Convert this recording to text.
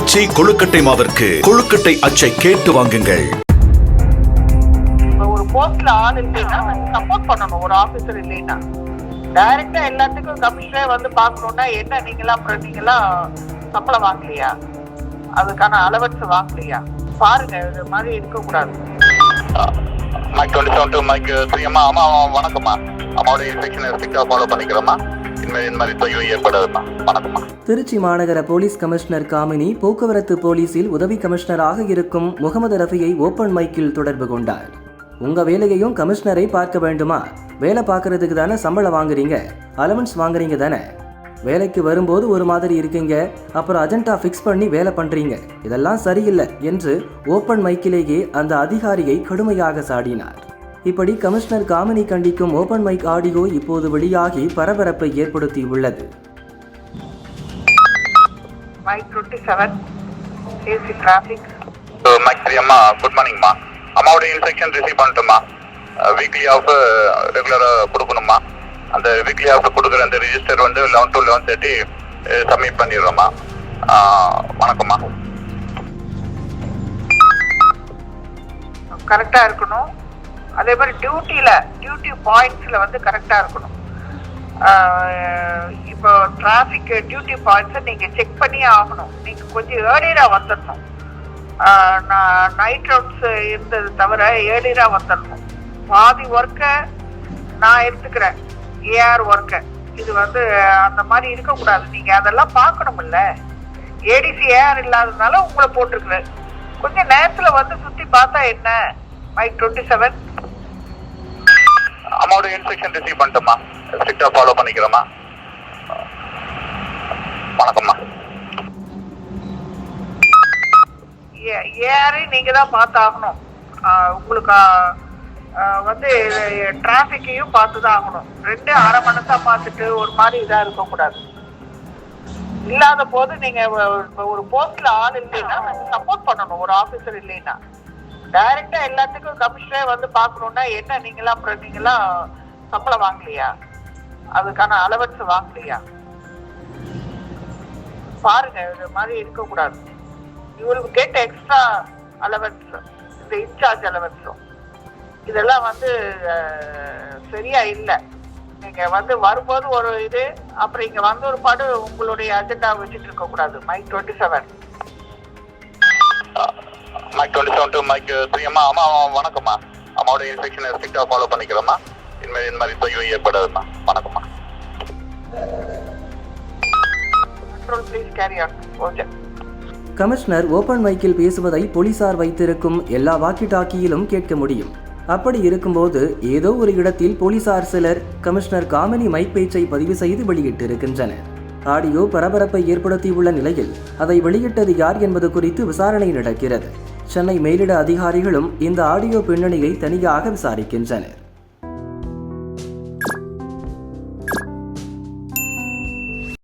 ஆச்சி கொழுக்கட்டை மாவிற்கு கொழுக்கட்டை அச்சை கேட்டு வாங்குங்கள். ஒரு போஸ்ட்ல ஆள் இல்லைன்னா சப்போர்ட் பண்ணணும். ஒரு ஆபீசர் இல்லைன்னா. டைரக்டா எல்லாத்துக்கும் கமிஷனரே வந்து பார்க்கணும்னா என்ன? நீங்களா அப்புறம் நீங்களா சம்பளம் வாங்கலையா? அதுக்கான அலவன்ஸ் வாங்கலையா? பாருங்க இது மாதிரி இருக்கக்கூடாது. Mike twenty seven to Mike three அம்மா அம்மா வணக்கம்மா அம்மாவோட இன்ஸ்ட்ரக்ஷன் ஸ்ட்ரிக்டாக ஃபாலோ பண்ணிக்கிறோம்மா. வணக்கம்மா. திருச்சி மாநகர போலீஸ் கமிஷனர் காமினி போக்குவரத்து போலீஸில் உதவி கமிஷனராக இருக்கும் முகமது ரஃபியை ஓபன் மைக்கில் தொடர்பு கொண்டார். உங்க வேலையையும் கமிஷனரை பார்க்க வேண்டுமா? வேலை பார்க்கறதுக்கு தானே சம்பளம் வாங்குறீங்க? அலவன்ஸ் வாங்குறீங்க தானே? வேலைக்கு வரும்போது ஒரு மாதிரி இருக்கீங்க அப்புறம் அஜெண்டா ஃபிக்ஸ் பண்ணி வேலை பண்றீங்க. இதெல்லாம் சரியில்லை என்று ஓப்பன் மைக்கிலேயே அந்த அதிகாரியை கடுமையாக சாடினார். இப்படி கமிஷனர் காமினி கண்டிக்கும் ஓபன் மைக் ஆடியோ இப்போது வெளியாகி பரபரப்பை ஏற்படுத்தியுள்ளது. அம்மா குட் மார்னிங்மா அம்மாவோட இன்ஸ்ட்ரக்ஷன் ரிசீவ் பண்ணட்டுமா வீக்லி ஆஃப் ரெகுலராக கொடுக்கணுமா அந்த வீக்லி ஆஃப் கொடுக்குற அந்த ரிஜிஸ்டர் வந்து eleven to eleven thirty submit பண்ணிடுறோம்மா. வணக்கம்மா. கரெக்டா இருக்கணும். அதே மாதிரி டியூட்டியில் டியூட்டி பாயிண்ட்ஸில் வந்து கரெக்டாக இருக்கணும். இப்போ டிராஃபிக் டியூட்டி பாயிண்ட்ஸை நீங்கள் செக் பண்ணியே ஆகணும். நீங்கள் கொஞ்சம் ஏர்லியராக வந்துடணும் நான் நைட் ரவுட்ஸ் இருந்தது தவிர ஏர்லியராக வந்துடணும் பாதி ஒர்க்கை நான் எடுத்துக்கிறேன். ஏஆர் ஒர்க்கை இது வந்து அந்த மாதிரி இருக்கக்கூடாது. நீங்கள் அதெல்லாம் பார்க்கணும்ல ஏடிசி ஏஆர் இல்லாததுனால உங்களை போட்டிருக்குறேன் கொஞ்சம் நேரத்தில் வந்து சுற்றி பார்த்தா என்ன? மைக் டுவெண்ட்டி செவன் அம்மாவோட இன்ஸ்ட்ரக்ஷன் ரிசீவ் பண்ணட்டுமா ஸ்ட்ரிக்டாக ஃபாலோ பண்ணிக்கிறோமா வணக்கம்மா. ஏஆரை நீங்க தான் பார்த்தாகணும் உங்களுக்கு வந்து டிராஃபிக்கையும் பார்த்து தான் ஆகணும். ரெண்டு அரை தான் பார்த்துட்டு ஒரு மாதிரி இதா இருக்கக்கூடாது. இல்லாத போது நீங்க ஒரு போஸ்ட்ல ஆள் இல்லைன்னா சப்போர்ட் பண்ணணும். ஒரு ஆபீசர் இல்லைன்னா. டைரக்டா எல்லாத்துக்கும் கமிஷனரே வந்து பாக்கணும்னா என்ன? நீங்களா அப்புறம் நீங்களா சம்பளம் வாங்கலையா? அதுக்கான அலவன்ஸ் வாங்கலையா? பாருங்க இது மாதிரி இருக்கக்கூடாது. இவருக்கு கேட்ட எக்ஸ்ட்ரா அலவன்ஸ் இந்த இன்சார்ஜ் அலவன்ஸும் இதெல்லாம் வந்து சரியா இல்லை. நீங்க வந்து வரும்போது ஒரு இது அப்புறம் இங்க வந்து ஒரு பாடு உங்களுடைய அஜெண்டா வச்சுட்டு இருக்க கூடாது Mike twenty seven Mike twenty seven to Mike three அம்மா அம்மா வணக்கம்மா. அம்மாவோட இன்ஸ்ட்ரக்ஷன் ஸ்ட்ரிக்டாக ஃபாலோ பண்ணிக்கிறோம்மா. இனிமேல் இந்த மாதிரி தொய்வு ஏற்படாதும்மா. வணக்கம்மா. கமிஷனர் ஓபன் மைக்கில் பேசுவதை போலீசார் வைத்திருக்கும் எல்லா வாக்கி டாக்கியிலும் கேட்க முடியும். அப்படி இருக்கும்போது ஏதோ ஒரு இடத்தில் போலீசார் சிலர் கமிஷனர் காமினி மைக் பேச்சை பதிவு செய்து வெளியிட்டிருக்கின்றனர். ஆடியோ பரபரப்பை ஏற்படுத்தியுள்ள நிலையில் அதை வெளியிட்டது யார் என்பது குறித்து விசாரணை நடக்கிறது. சென்னை மேலிட அதிகாரிகளும் இந்த ஆடியோ பின்னணியை தனியாக விசாரிக்கின்றனர்.